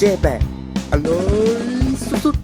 เจแปนอร่อยสุด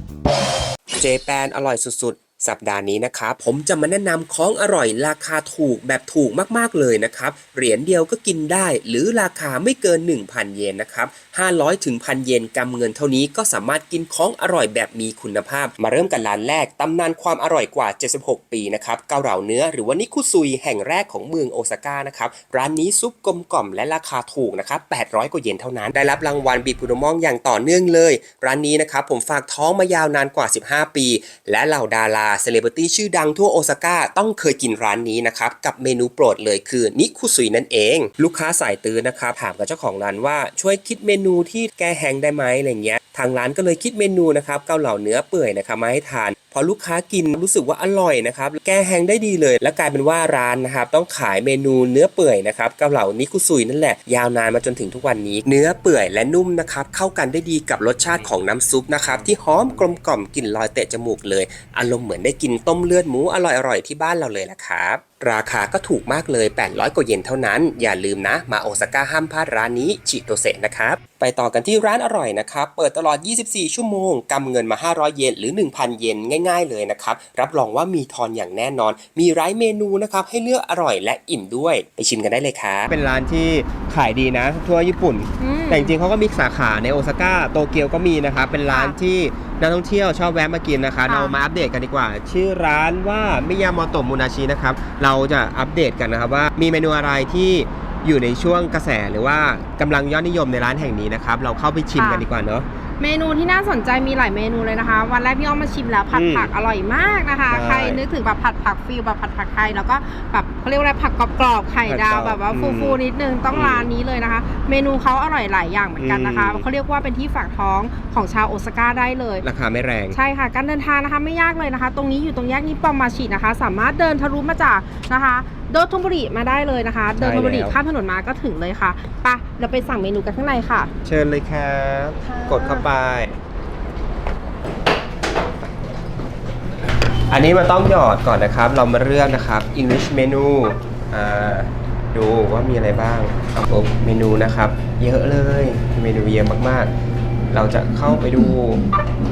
ๆ เจแปนอร่อยสุดๆ สัปดาห์นี้นะครับผมจะมาแนะนำของอร่อยราคาถูกแบบถูกมากๆเลยนะครับ เหรียญเดียวก็กินได้ หรือราคาไม่เกิน 1,000 เยนนะครับ500ถึงพันเยนกำเงินเท่านี้ก็สามารถกินของอร่อยแบบมีคุณภาพ มาเริ่มกันร้านแรกตำนานความอร่อยกว่า 76 ปีนะครับเกาเหลาเนื้อหรือว่านิคุซุยแห่งแรกของเมืองโอซาก้านะครับร้านนี้ซุปกลมกล่อมและราคาถูกนะครับ800กว่าเยนเท่านั้น ได้รับรางวัลบิคุโนมองอย่างต่อเนื่องเลย ร้านนี้นะครับผมฝากท้องมายาวนานกว่า 15 ปี และเหล่าดาราเซเลบริตี้ชื่อดังทั่วโอซาก้าต้องเคยกินร้านนี้นะครับ กับเมนูโปรดเลยคือนิคุซุยนั่นเอง ลูกค้าสายตื้อนะครับ ถามกับเจ้าของร้านว่าช่วยคิดเมนูที่แก้แหงได้ไหมอะไรเงี้ยทางร้านก็เลยคิดเมนูนะครับเกาเหลาเนื้อเปื่อยนะครับมาให้ทาน พอลูกค้ากินรู้สึกว่าอร่อยนะครับแก้แห้งได้ดีเลย และกลายเป็นว่าร้านนะครับต้องขายเมนูเนื้อเปื่อยนะครับเกาเหลานิคุซุยนั่นแหละยาวนานมาจนถึงทุกวันนี้ เนื้อเปื่อยและนุ่มนะครับเข้ากันได้ดีกับรสชาติของน้ำซุปนะครับที่หอมกลมกล่อมกลิ่นลอยเตะจมูกเลย อารมณ์เหมือนได้กินต้มเลือดหมูอร่อยๆที่บ้านเราเลยละครับ ราคาก็ถูกมากเลย 800 กว่าเยนเท่านั้น อย่าลืมนะ มาโอซาก้าห้ามพลาดร้านนี้ ชิโตเซะนะครับ ไปต่อกันที่ร้านอร่อยนะครับ เปิดตลอด 24 ชั่วโมง กำเงินมา 500 เยนหรือ 1,000 เยนง่ายๆเลยนะครับ รับรองว่ามีทอนอย่างแน่นอน มีร้ายเมนูนะครับ ให้เลือกอร่อยและอิ่มด้วย ไปชิมกันได้เลยครับเป็นร้านที่ขายดีนะ ทั่วญี่ปุ่นอืมแต่จริงๆเขาก็มีสาขาในโอซาก้า โตเกียวก็มีนะครับ เป็นร้านค่ะที่ นักท่องเที่ยวชอบแวะมากินนะคะค่ะเรามาอัปเดตกันดีกว่า ชื่อร้านว่ามิยาโมโตะมูนาชินะครับ เราจะอัปเดตกันนะครับว่ามีเมนูอะไรที่อยู่ในช่วงกระแสหรือว่ากำลังยอดนิยมในร้านแห่งนี้นะครับ เราเข้าไปชิมกันดีกว่าเนาะ เมนูที่น่าสนใจมีหลายเมนูเลยนะคะ วันแรกพี่อ้อมมาชิมแล้วผัดอืมผักอร่อยมากนะคะใช่ใครนึกถึงแบบผัดผักฟิลแบบผัดผักไทยแล้วก็แบบเขาเรียกว่าอะไรผักกรอบๆไข่ดาวผัดกรอบแบบว่าอืมฟูๆนิดนึงต้องอืมร้านนี้เลยนะคะ เมนูเขาอร่อยหลายอย่างเหมือนกันนะคะอืมเขาเขาเรียกว่าเป็นที่ฝากท้องของชาวโอซาก้าได้เลย ราคาไม่แรงใช่ค่ะ การเดินทางนะคะไม่ยากเลยนะคะ ตรงนี้อยู่ตรงแยกนิปปอมมาชินะคะ สามารถเดินทะลุมาจากนะคะโดโทบุริมาได้เลยนะคะ เดินทบุรีแล้วข้ามถนนมาก็ถึงเลยค่ะไปะเราไปสั่งเมนูกันข้างในค่ะ เชิญเลยครับค่ะกดเข้าไปอันนี้มันต้องหยอดก่อนนะครับ เรามาเลือกนะครับ English menu อ่าดูว่ามีอะไรบ้างเอาปุ๊บเมนูนะครับ เยอะเลย เมนูเยอะมากๆ เราจะเข้าไปดู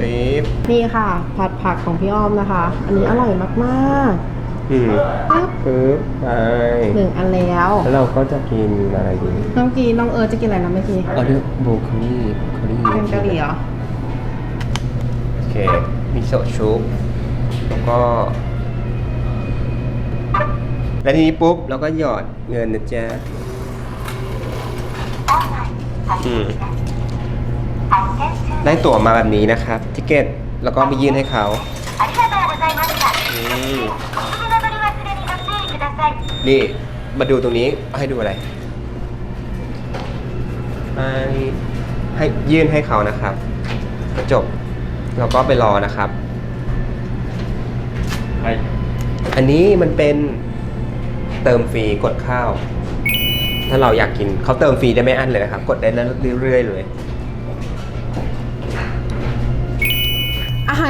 วิบนี่ค่ะ ผัดผักของพี่อ้อมนะคะ อันนี้อร่อยมาก อืมปึ๊บไปหนึ่งอันแล้วแล้วเราก็จะกินอะไรดีน้องกีน้องเอิจะกินอะไรนะเมื่อกี้ออเดอร์โบคอรี่คอรี่เป็นเกาหลีเหรอโอเคมิโซะชุบแล้วก็ และทีนี้ปุ๊บเราก็หยอดเงินนะจ๊ะอืมได้ตั๋วมาแบบนี้นะครับทิเกตแล้วก็ไปยื่นให้เขาอืม นี่ มาดูตรงนี้ให้ดูอะไร ให้ให้ยื่นให้เขานะครับก็จบแล้วก็ไปรอนะครับอันนี้มันเป็นเติมฟรีกดข้าว ถ้าเราอยากกินเขาเติมฟรีได้ไม่อั้นเลยนะครับ กดได้เรื่อยๆเลย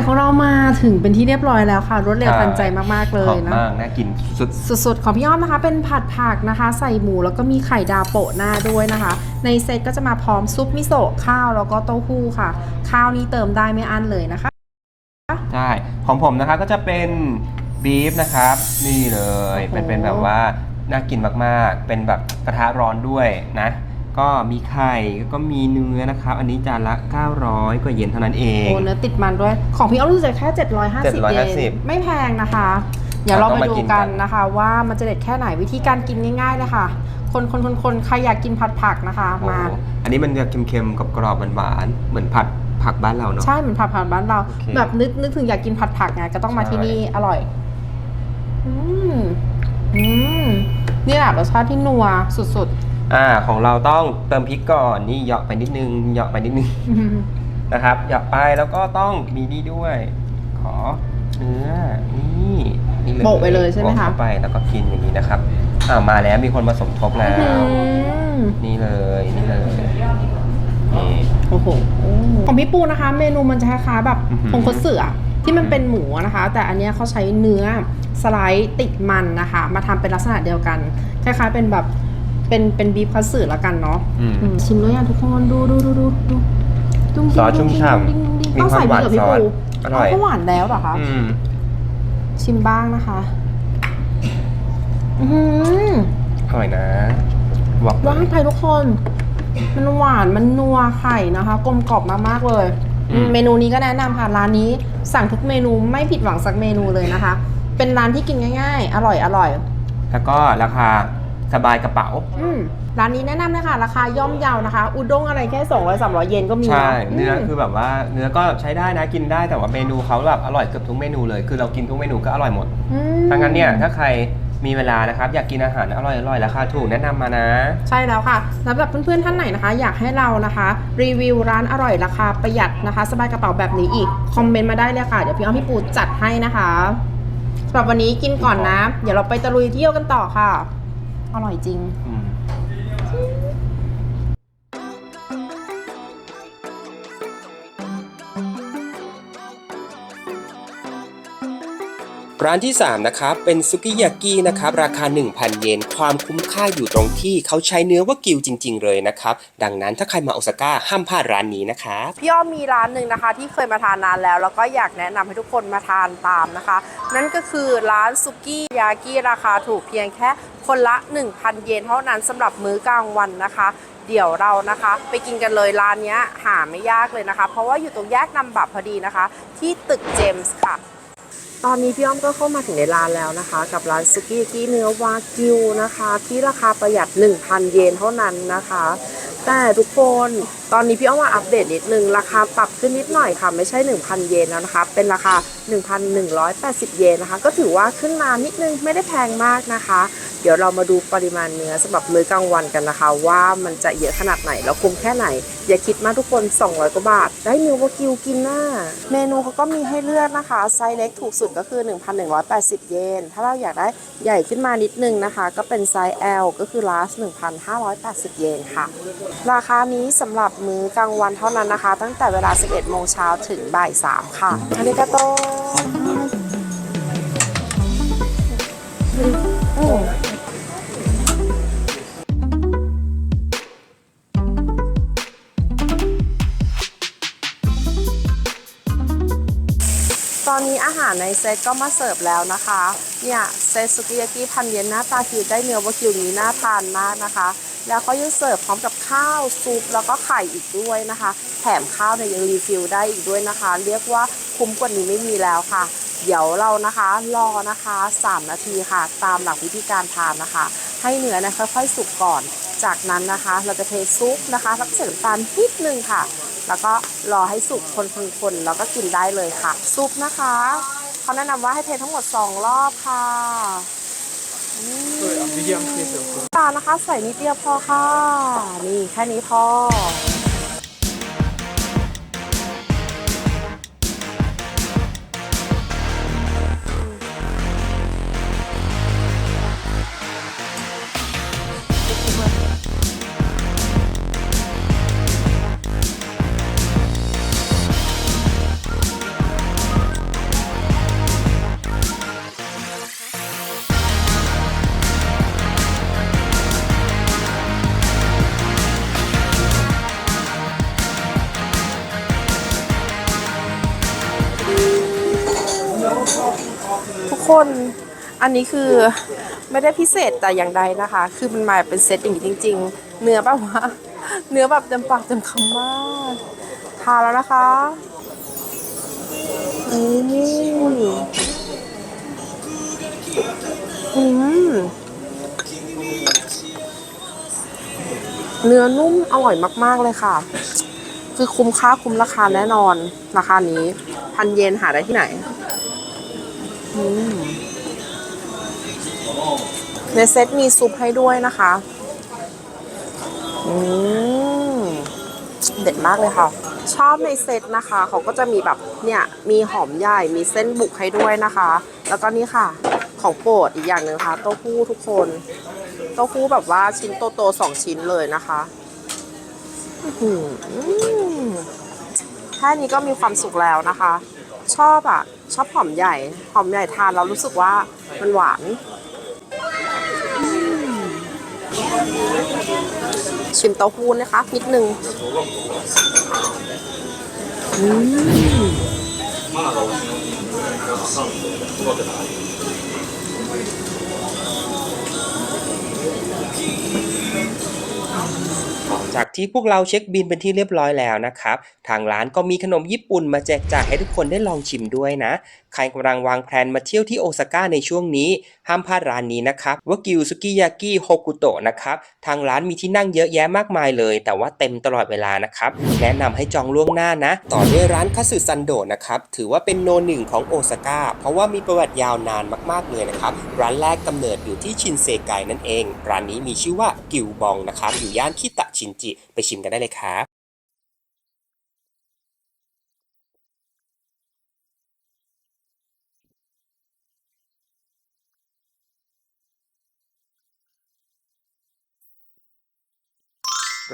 าหารของเรามาถึงเป็นที่เรียบร้อยแล้วค่ะ รวดเร็วทันใจมากๆเลหอยมนะมากน่ากินสุดสุดๆของพี่อ้อมนะคะ เป็นผัดผักนะคะ ใส่หมูแล้วก็มีไข่ดาวโปะหน้าด้วยนะคะ ในเซตก็จะมาพร้อมซุปมิโซะข้าวแล้วก็เต้าหู้ค่ะ ข้าวนี้เติมได้ไม่อั้นเลยนะคะ ใช่ของผมนะครับก็จะเป็นบีฟนะครับ นี่เลยเป็นเป็นแบบว่าน่ากินมากๆ เป็นแบบกระทะร้อนด้วยนะ ก็มีไข่ก็มีเนื้อนะครับ อันนี้จานละ 900กว่าเยนเท่านั้นเองโอ้เนื้อติดมันด้วย ของพี่อ้อมรู้สึกแค่ 750 เยน750ไม่แพงนะคะ เดี๋ยวเราต้องไปมาดูกินกักันนนะคะ ว่ามันจะเด็ดแค่ไหนวิธีการกินง่ายๆเลยค่ะคนคนคนคนใครอยากกินผัดผักนะคะโอ้มา อันนี้มันจะเค็มๆกับกรอบๆหวานๆเหมือนผัดผักบ้านเราเนาะใช่เหมือนผัดผักบ้านเราโอเคแบบนึกนึกถึงอยากกินผัดผักไงก็ต้องมาใช่ที่นี่อร่อยอืมอืมนี่แหละรสชาติที่นัวสุด อ่าของเราต้องเติมพริกก่อนนี่เหยาะไปนิดนึงเหยาะไปนิดนึงๆนะครับเหยาะไปแล้วก็ต้องมีนี่ด้วย ขอเนื้อนี่นี่เลยโปะไปเลยใช่ไหมคะ โปเข้าไปแล้วก็กินอย่างนี้นะครับอ่ามาแล้วมีคนมาสมทบแล้วอืมนี่เลยนี่เลยนี่ โอ้โหของพี่ปูนะคะ เมนูมันจะคล้ายๆแบบอื้อหือพงคตเสือที่มันเป็นหมูนะคะ แต่อันเนี้ยเขาใช้เนื้อสไลด์ติดมันนะคะ มาทำเป็นลักษณะเดียวกัน คล้ายๆเป็นแบบ เป็นเป็นบีฟคัตสึละกันเนาะอืม อืมชิมด้วยอะทุกคนดูดูดูดูดูจุ้งซอสชุ่มฉ่ำดิ้งดิ้งมีต้องความใส่หวานเหรอพี่ซอสปูอร่อยเาก็หวานแล้วเหรอคะอืม ชิมบ้างนะคะ อือหือ อร่อยนะบอกเลว่ายไปทุกคน มันหวานมันนัวไข่นะคะ กลมกล่อมมากๆเลย อืม เมนูนี้ก็แนะนำค่ะร้านนี้สั่งทุกเมนูไม่ผิดหวังสักเมนูเลยนะคะ เป็นร้านที่กินง่าย ๆ อร่อยอร่อยแล้วก็ราคา สบายกระเป๋า อืมร้านนี้แนะนำเลยค่ะ ราคาย่อมเยานะคะ อุด้งอะไรแค่ 200 300 เยนก็มีใช่นะเนื้อม คือแบบว่าเนื้อก็ใช้ได้นะกินได้แต่ว่าเมนูเขาแบบอร่อยเกือบทุกเมนูเลย คือเรากินทุกเมนูก็อร่อยหมดอืมถ้างั้นเนี่ยถ้าใครมีเวลานะครับ อยากกินอาหารอร่อยอร่อยราคาถูกแนะนำมานะ ใช่แล้วค่ะสำหรับเพื่อนๆ ท่านไหนนะคะ อยากให้เรานะคะ รีวิวร้านอร่อยราคาประหยัดนะคะ สบายกระเป๋าแบบนี้อีก คอมเมนต์มาได้เลยค่ะ เดี๋ยวพี่อ้อมพี่ปูจัดให้นะคะสำหรับวันนี้กินก่อนนะ เดี๋ยวเราไปตะลุยเที่ยวกันต่อค่ะ อร่อยจริง อืม ร้านที่ 3 นะครับ เป็นซุกิยากินะครับ ราคา 1,000 เยน ความคุ้มค่าอยู่ตรงที่เขาใช้เนื้อวากิวจริง ๆ เลยนะครับ ดังนั้นถ้าใครมาโอซาก้าห้ามพลาดร้านนี้นะครับ พี่อ้อมมีร้านหนึ่งนะคะ ที่เคยมาทานนานแล้ว แล้วก็อยากแนะนำให้ทุกคนมาทานตามนะคะ นั่นก็คือร้านซุกี้ยากิราคาถูกเพียงแค่คนละ 1,000 เยนเท่านั้นสำหรับมื้อกลางวันนะคะเดี๋ยวเรานะคะ ไปกินกันเลยร้านนี้หาไม่ยากเลยนะคะ เพราะว่าอยู่ตรงแยกนำบับพอดีนะคะ ที่ตึกเจมส์ค่ะ ตอนนี้พี่อ้อมก็เข้ามาถึงในร้านแล้วนะคะ กับร้านซุกี้ยากิเนื้อวากิวนะคะ ที่ราคาประหยัด 1,000 เยนเท่านั้นนะคะ แต่ทุกคนตอนนี้พี่อ้อมมาอัปเดตนิดนึง ราคาปรับขึ้นนิดหน่อยค่ะ ไม่ใช่ 1,000 เยนแล้วนะคะ เป็นราคา 1,180 เยนนะคะ ก็ถือว่าขึ้นมานิดนึงไม่ได้แพงมากนะคะ เดี๋ยวเรามาดูปริมาณเนื้อสำหรับมื้อกลางวันกันนะคะ ว่ามันจะเยอะขนาดไหน แล้วคุ้มแค่ไหน อย่าคิดมากทุกคน 200 กว่าบาท ได้เนื้อวากิวกินหน้า เมนูเขาก็มีให้เลือกนะคะ ไซส์เล็กถูกสุดก็คือ 1,180 เยน ถ้าเราอยากได้ใหญ่ขึ้นมานิดนึงนะคะ ก็เป็นไซส์ L ก็คือ large 1,580 เยนค่ะราคานี้สำหรับมื้อกลางวันเท่านั้นนะคะ ตั้งแต่เวลา 11 โมงเช้าถึงบ่าย 3 ค่ะอาริกาโตตอนนี้อาหารในเซตก็มาเสิร์ฟแล้วนะคะ เนี่ยเซตสุกิยากิพันเย็นหน้าตาคือได้เนื้อวากิวนี้น่าทานมากนะคะ แล้วเขายังเสิร์ฟพร้อมกับ ข้าวซุปแล้วก็ไข่อีกด้วยนะคะ แถมข้าวเนี่ยยังรีฟิลได้อีกด้วยนะคะ เรียกว่าคุ้มกว่านี้ไม่มีแล้วค่ะ เดี๋ยวเรานะคะรอนะคะ 3 นาทีค่ะ ตามหลักวิธีการทานนะคะ ให้เนื้อนะค่อยๆสุกก่อน จากนั้นนะคะ เราจะเทซุปนะคะแล้วก็ใส่น้ำตาลนิดนึงค่ะ แล้วก็รอให้สุกคนๆๆแล้วก็กินได้เลยค่ะ ซุปนะคะเขาแนะนำว่าให้เททั้งหมด 2 รอบค่ะ อืมตาลนะคะใส่นิดเดียวพอค่ะ นี่แค่นี้พอ อันนี้คือไม่ได้พิเศษแต่อย่างใดนะคะ คือมันมาเป็นเซตอย่างนี้จริง ๆ เนื้อแบบว่าเนื้อแบบเต็มปากเต็มคำมากทานแล้วนะคะอืมอืมเนื้อนุ่มอร่อยมากๆเลยค่ะ คือคุ้มค่าคุ้มราคาแน่นอน ราคานี้ พันเยนหาได้ที่ไหน อืม ในเซตมีซุปให้ด้วยนะคะ อืม เด็ดมากเลยค่ะ ชอบในเซตนะคะ เขาก็จะมีแบบเนี่ยมีหอมใหญ่มีเส้นบุกให้ด้วยนะคะ แล้วก็นี่ค่ะ ของโปรดอีกอย่างหนึ่งค่ะเต้าหู้ทุกคน เต้าหู้แบบว่าชิ้นโตๆสองชิ้นเลยนะคะอื้อหือแค่นี้ก็มีความสุขแล้วนะคะ ชอบอะ ชอบหอมใหญ่ หอมใหญ่ทานแล้วรู้สึกว่ามันหวาน ชิมเต้าหู้นะคะ นิดนึงจากที่พวกเราเช็คบินเป็นที่เรียบร้อยแล้วนะครับ ทางร้านก็มีขนมญี่ปุ่นมาแจกจ่ายให้ทุกคนได้ลองชิมด้วยนะใครกำลังวางแผนมาเที่ยวที่โอซาก้าในช่วงนี้ ห้ามพลาดร้านนี้นะครับวากิวสุกิยากิโฮกุโตะนะครับ ทางร้านมีที่นั่งเยอะแยะมากมายเลย แต่ว่าเต็มตลอดเวลานะครับ แนะนำให้จองล่วงหน้านะ ต่อด้วยร้านคัตสึซันโดะนะครับ ถือว่าเป็นโนหนึ่งของโอซาก้า เพราะว่ามีประวัติยาวนานมากๆเลยนะครับ ร้านแรกกำเนิดอยู่ที่ชินเซไกนั่นเอง ร้านนี้มีชื่อว่ากิวบองนะครับ อยู่ย่านคิตะชินจิ ไปชิมกันได้เลยครับ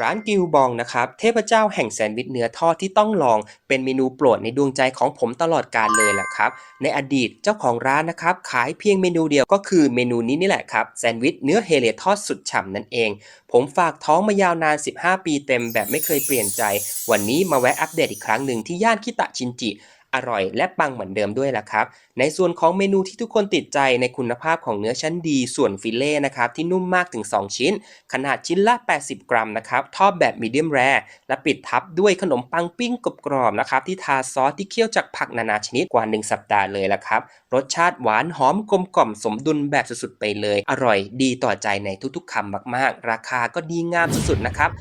ร้านกิวบองนะครับเทพเจ้าแห่งแซนด์วิชเนื้อทอดที่ต้องลองเป็นเมนูโปรดในดวงใจของผมตลอดกาลเลยแหละครับ ในอดีตเจ้าของร้านนะครับขายเพียงเมนูเดียวก็คือเมนูนี้นี่แหละครับแซนด์วิชเนื้อเฮเลทอดสุดฉ่ำนั่นเอง ผมฝากท้องมายาวนาน 15 ปีเต็มแบบไม่เคยเปลี่ยนใจ วันนี้มาแวะอัปเดตอีกครั้งหนึ่งที่ย่านคิตะชินจิ อร่อยและปังเหมือนเดิมด้วยล่ะครับ ในส่วนของเมนูที่ทุกคนติดใจในคุณภาพของเนื้อชั้นดีส่วนฟิลเล่นะครับที่นุ่มมากถึง 2 ชิ้น ขนาดชิ้นละ 80 กรัมนะครับทอดแบบมีเดียมแรและปิดทับด้วยขนมปังปิ้งกรอบๆนะครับที่ทาซอสที่เคี่ยวจากผักนานาชนิดกว่า 1 สัปดาห์เลยละครับรสชาติหวานหอมกลมกล่อมสมดุลแบบสุดๆไปเลย อร่อยดีต่อใจในทุกๆคำมากๆ ราคาก็ดีงามสุดๆนะครับ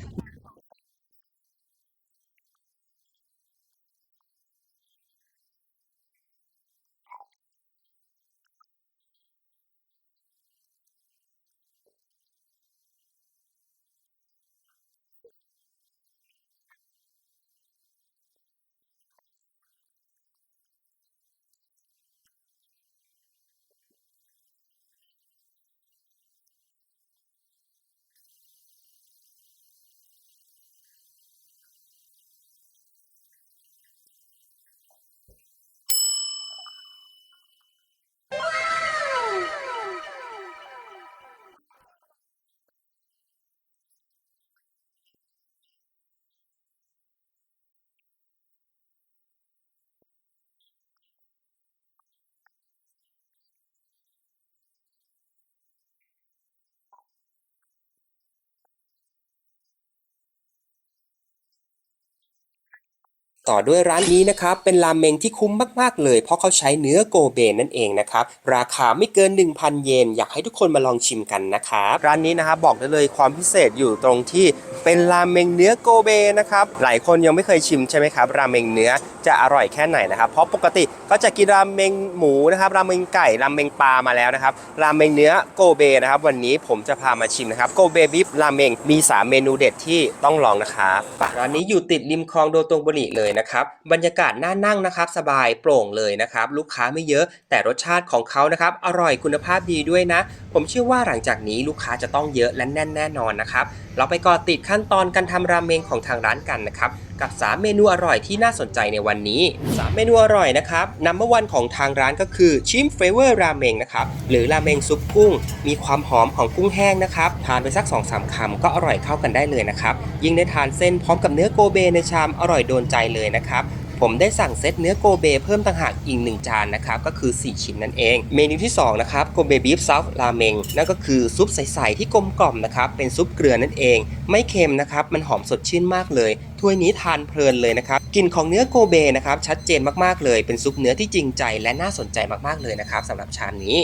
ต่อด้วยร้านนี้นะครับเป็นรามเมงที่คุ้มมากๆเลย เพราะเขาใช้เนื้อโกเบนั่นเองนะครับราคาไม่เกิน 1,000 เยน อยากให้ทุกคนมาลองชิมกันนะครับร้านนี้นะครับบอกได้เลยความพิเศษอยู่ตรงที่ เป็นราเมงเนื้อโกเบนะครับหลายคนยังไม่เคยชิมใช่ไหมครับราเมงเนื้อจะอร่อยแค่ไหนนะครับ เพราะปกติก็จะกินราเมงหมูนะครับราเมงไก่ราเมงปลามาแล้วนะครับราเมงเนื้อโกเบนะครับวันนี้ผมจะพามาชิมนะครับโกเบบิฟราเมงมี 3 เมนูเด็ดที่ต้องลองนะครับร้านนี้อยู่ติดริมคลองโดโตงบุรีเลยนะครับบรรยากาศน่านั่งนะครับสบายโปร่งเลยนะครับลูกค้าไม่เยอะ แต่รสชาติของเขานะครับอร่อยคุณภาพดีด้วยนะ ผมเชื่อว่าหลังจากนี้ลูกค้าจะต้องเยอะและแน่นแน่นอนนะครับเราไปก่อติดขั้นั้นตอนการทำราเมงของทางร้านกันนะครับกับ 3 เมนูอร่อยที่น่าสนใจในวันนี้ 3 เมนูอร่อยนะครับนัมเบอร์วันของทางร้านก็คือชิมเฟเวอร์ราเมงนะครับหรือราเมงซุปกุ้ง มีความหอมของกุ้งแห้งนะครับทานไปสัก 2-3คำก็อร่อยเข้ากันได้เลยนะครับยิ่งได้ทานเส้นพร้อมกับเนื้อโกเบในชามอร่อยโดนใจเลยนะครับ ผมได้สั่งเซตเนื้อโกเบเพิ่มต่างหากอีก 1 จานนะครับก็คือ 4 ชิ้นนั่นเอง เมนูที่2นะครับโกเบบีฟซอฟราเมงนั่นก็คือซุปใสๆที่กลมกล่อมนะครับเป็นซุปเกลือนั่นเอง ไม่เค็มนะครับมันหอมสดชื่นมากเลยถ้วยนี้ทานเพลินเลยนะครับกลิ่นของเนื้อโกเบนะครับชัดเจนมากๆเลยเป็นซุปเนื้อที่จริงใจและน่าสนใจมากๆเลยนะครับสำหรับชามนี้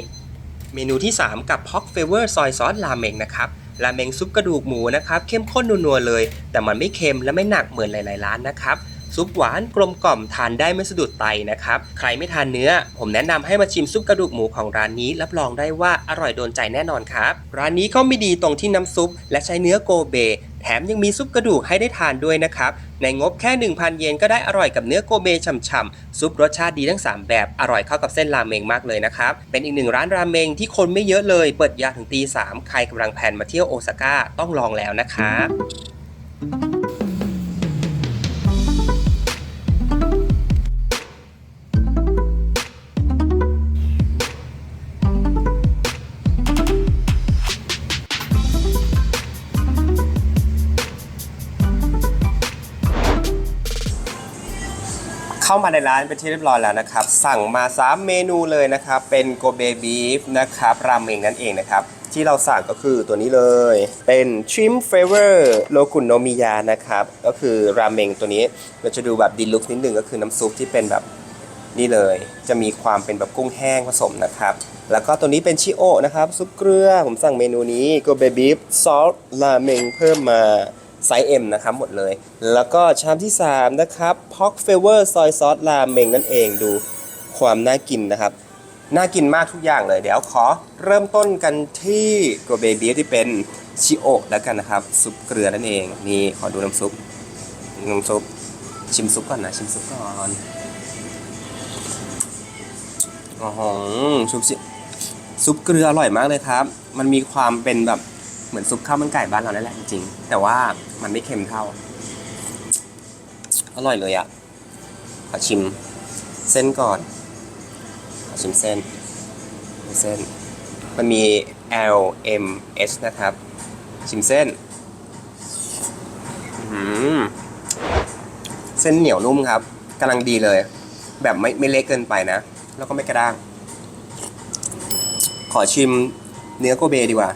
เมนูที่ 3 กับ Pork Flavor Soy Sauce ราเมงนะครับราเมงซุปกระดูกหมูนะครับเข้มข้นนัวๆเลย แต่มันไม่เค็มและไม่หนักเหมือนหลายๆร้านนะครับ ซุปหวานกลมกล่อมทานได้ไม่สะดุดไตนะครับ ใครไม่ทานเนื้อ ผมแนะนำให้มาชิมซุปกระดูกหมูของร้านนี้ รับรองได้ว่าอร่อยโดนใจแน่นอนครับ ร้านนี้เขามีดีตรงที่น้ำซุป และใช้เนื้อโกเบ แถมยังมีซุปกระดูกให้ได้ทานด้วยนะครับ ในงบแค่ 1,000 เยนก็ได้อร่อยกับเนื้อโกเบฉ่ำๆซุปรสชาติดีทั้ง 3 แบบอร่อยเข้ากับเส้นราเมงมากเลยนะครับ เป็นอีกหนึ่งร้านราเมงที่คนไม่เยอะเลย เปิดยาวถึงตีสามใครกำลังแพลนมาเที่ยวโอซาก้าต้องลองแล้วนะครับ เข้ามาในร้านเป็นที่เรียบร้อยแล้วนะครับ สั่งมา 3 เมนูเลยนะครับ เป็นโกเบบีฟนะครับราเมงนั่นเองนะครับที่เราสั่งก็คือตัวนี้เลย เป็นชิมเฟเวอร์โลกุนโนมิยานะครับ ก็คือราเมงตัวนี้เราจะดูแบบดีลุกนิดนึงก็คือน้ำซุปที่เป็นแบบนี่เลย จะมีความเป็นแบบกุ้งแห้งผสมนะครับ แล้วก็ตัวนี้เป็นชิโอนะครับ ซุปเกลือ ผมสั่งเมนูนี้โกเบบีฟซอสราเมงเพิ่มมา ไซส์ M นะครับหมดเลย แล้วก็ชามที่ 3 นะครับ Pork Flavor Soy Sauce ราเมงนั่นเองดูความน่ากินนะครับ น่ากินมากทุกอย่างเลย เดี๋ยวขอเริ่มต้นกันที่โกเบบีที่เป็นชิโอะแล้วกันนะครับ ซุปเกลือนั่นเอง นี่ขอดูน้ำซุปน้ำซุป ชิมซุปก่อนนะ ชิมซุปก่อนอ๋อซุปชิซุปเกลืออร่อยมากเลยครับ มันมีความเป็นแบบ เหมือนซุปข้าวมันไก่บ้านเรานั่นแหละจริงๆแต่ว่ามันไม่เค็มเท่า อร่อยเลยอะ่ะ ขอชิมเส้นก่อน ขอชิมเส้น เส้น มันมี L M S นะครับ ชิมเส้นอื้อหือเส้นเหนียวนุ่มครับกำลังดีเลย แบบไม่ไม่เละเกินไปนะ แล้วก็ไม่กระด้าง ขอชิมเนื้อโกเบดีกว่า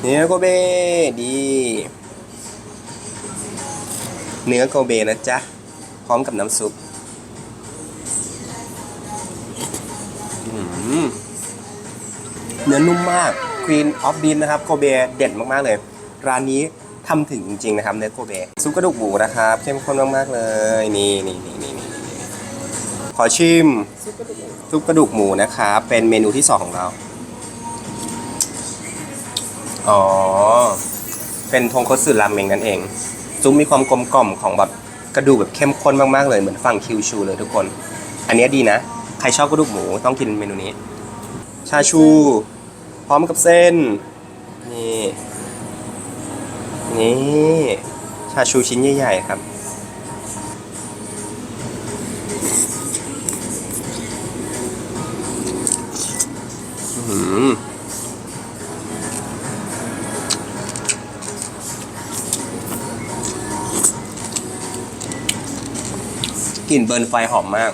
เนื้อโกเบดี เนื้อโกเบนะจ๊ะ พร้อมกับน้ำซุปเนื้อนุ่มมาก Queen of Bean นะครับโกเบเด็ดมากๆเลย ร้านนี้ทำถึงจริงๆนะครับเนื้อโกเบซุปกระดูกหมูนะครับเข้มข้นมากๆเลย นี่นี่นี่นี่ขอชิมซุปกระดูกหมูนะครับ เป็นเมนูที่2ของเรา อ๋อ เป็นทงคัตสึราเมงนั่นเอง ซุปมีความกลมกล่อมของแบบกระดูกแบบเข้มข้นมากๆเลยเหมือนฝั่งคิวชูเลยทุกคน อันนี้ดีนะ ใครชอบกระดูกหมูต้องกินเมนูนี้ ชาชู พร้อมกับเส้น นี่ นี่ ชาชูชิ้นใหญ่ๆครับ กลิ่นเบิร์นไฟหอมมาก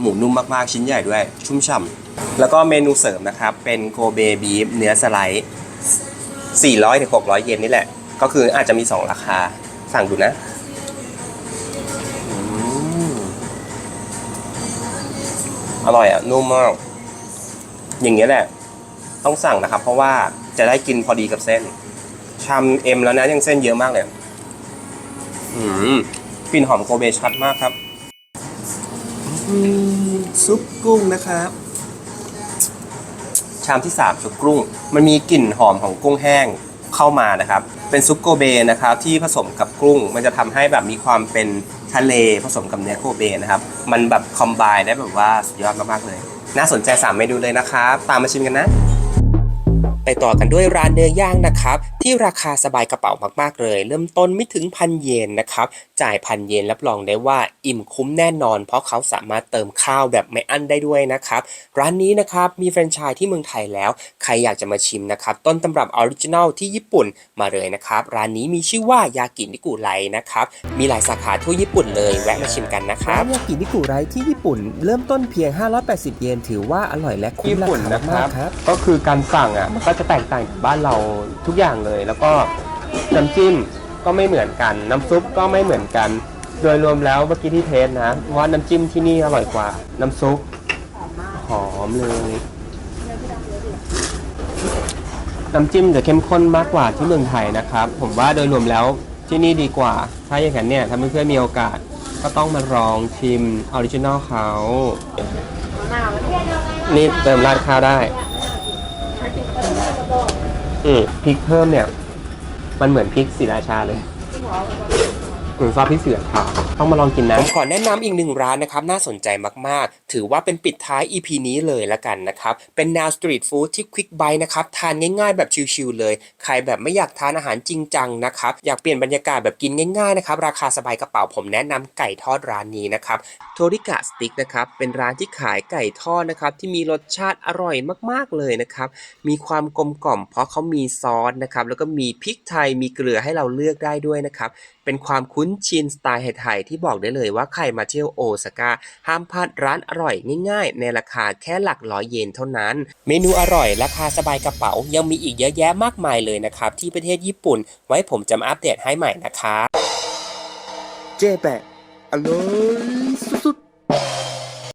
หมูนุ่มมากๆชิ้นใหญ่ด้วย ชุ่มฉ่ำแล้วก็เมนูเสริมนะครับ เป็นโกเบบีฟเนื้อสไลด์ 400ถึง600 เยนนี่แหละ ก็คืออาจจะมี 2 ราคาสั่งดูนะอืมอร่อยอะ นุ่มมาก อย่างเงี้ยแหละ ต้องสั่งนะครับ เพราะว่าจะได้กินพอดีกับเส้นชามเอ็มแล้วนะยังเส้นเยอะมากเลยอืมกลิ่นหอมโกเบชัดมากครับ ซุปกุ้งนะครับ ชามที่ 3 ซุปกุ้ง มันมีกลิ่นหอมของกุ้งแห้งเข้ามานะครับ เป็นซุปโกเบนะครับที่ผสมกับกุ้ง มันจะทำให้แบบมีความเป็นทะเลผสมกับเนื้อโกเบนะครับ มันแบบคอมไบได้แบบว่าสุดยอดมากๆเลย น่าสนใจ 3 เมนูเลยนะครับ ตามมาชิมกันนะ ไปต่อกันด้วยร้านเนื้อย่างนะครับ ที่ราคาสบายกระเป๋ามากๆเลย เริ่มต้นไม่ถึงพันเยนนะครับ จ่ายพันเยนรับรองได้ว่าอิ่มคุ้มแน่นอน เพราะเขาสามารถเติมข้าวแบบไม่อั้นได้ด้วยนะครับ ร้านนี้นะครับมีแฟรนไชส์ที่เมืองไทยแล้ว ใครอยากจะมาชิมนะครับ ต้นตำรับออริจินัลที่ญี่ปุ่นมาเลยนะครับ ร้านนี้มีชื่อว่ายากินิกุไรนะครับมีหลายสาขาทั่วญี่ปุ่นเลยแวะมาชิมกันนะครับร้านยากินิกุไรที่ญี่ปุ่น เริ่มต้นเพียง 580 เยนถือว่าอร่อยและคุ้มญี่ราปุ่นคานะคมารักบๆครับก็คือการสั่งอะก็จะแตกต่างจากบ้านเราทุกอย่างเลย แล้วก็น้ำจิ้มก็ไม่เหมือนกัน น้ำซุปก็ไม่เหมือนกัน โดยรวมแล้วเมื่อกี้ที่เทสนะว่าน้ำจิ้มที่นี่อร่อยกว่า น้ำซุปหอมเลยน้ำจิ้มจะเข้มข้นมากกว่าที่เมืองไทยนะครับ ผมว่าโดยรวมแล้วที่นี่ดีกว่า ถ้าอย่างนั้นเนี่ยถ้าเพื่อนๆมีโอกาสก็ต้องมาลองชิมออริจินอลเขา นี่เติมราดข้าวได้ อืมพริกเพิ่มเนี่ย มันเหมือนพริกสีราชาเลยเหมือ นซอสพริกสีราชาต้องมาลองกินนะผมขอแนะนำอีกหนึ่งร้านนะครับน่าสนใจมากๆ ถือว่าเป็นปิดท้าย EP นี้เลยละกันนะครับเป็นแนวสตรีทฟู้ดที่ควิกไบนะครับทานง่ายๆแบบชิลๆเลยใครแบบไม่อยากทานอาหารจริงจังนะครับอยากเปลี่ยนบรรยากาศแบบกินง่ายๆนะครับราคาสบายกระเป๋าผมแนะนำไก่ทอดร้านนี้นะครับโทริกะสติ๊กนะครับเป็นร้านที่ขายไก่ทอดนะครับที่มีรสชาติอร่อยมากๆเลยนะครับมีความกลมกล่อมเพราะเขามีซอสนะครับแล้วก็มีพริกไทยมีเกลือให้เราเลือกได้ด้วยนะครับ เป็นความคุ้นชินสไตล์ไทยๆที่บอกได้เลยว่าใครมาเที่ยวโอซาก้าห้ามพลาดร้านอร่อยง่ายๆ ในราคาแค่หลักร้อยเยนเท่านั้น เมนูอร่อยราคาสบายกระเป๋ายังมีอีกเยอะแยะมากมายเลยนะครับ ที่ประเทศญี่ปุ่น ไว้ผมจะมาอัปเดตให้ใหม่นะครับเจแปะอร่อย